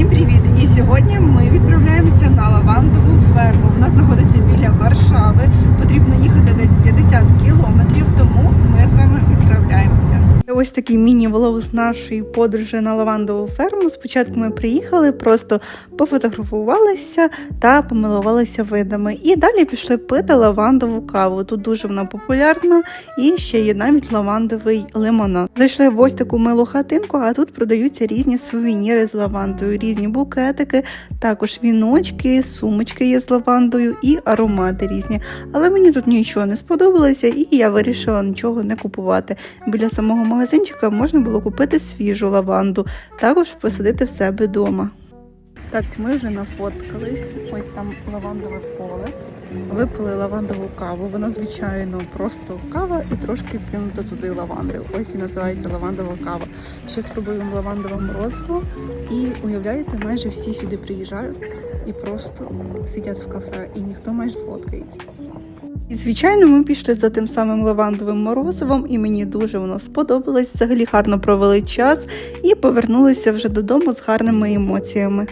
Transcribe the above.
Всім привіт! І сьогодні ми відправляємося на лавандову ферму. Вона знаходиться біля Варшави. Потрібно їхати десь 50 кілометрів, тому ми з вами відправляємося. Ось такий міні-влог з нашої подорожі на лавандову ферму. Спочатку ми приїхали, просто пофотографувалися та помилувалися видами. І далі пішли пити лавандову каву. Тут дуже вона популярна, і ще є навіть лавандовий лимонад. Зайшли в ось таку милу хатинку, а тут продаються різні сувеніри з лавандою, різні букетики, також віночки, сумочки є з лавандою і аромати різні. Але мені тут нічого не сподобалося, і я вирішила нічого не купувати. Біля самого магазинчика можна було купити свіжу лаванду, також посадити в себе вдома. Так, ми вже нафоткались. Ось там лавандове поле. Випили лавандову каву. Вона, звичайно, просто кава і трошки кинуто туди лаванди. Ось і називається лавандова кава. Ще спробуємо лавандове морозиво. І уявляєте, майже всі сюди приїжджають і просто сидять в кафе, і ніхто майже фоткається. І, звичайно, ми пішли за тим самим лавандовим морозивом, і мені дуже воно сподобалось. Взагалі гарно провели час і повернулися вже додому з гарними емоціями.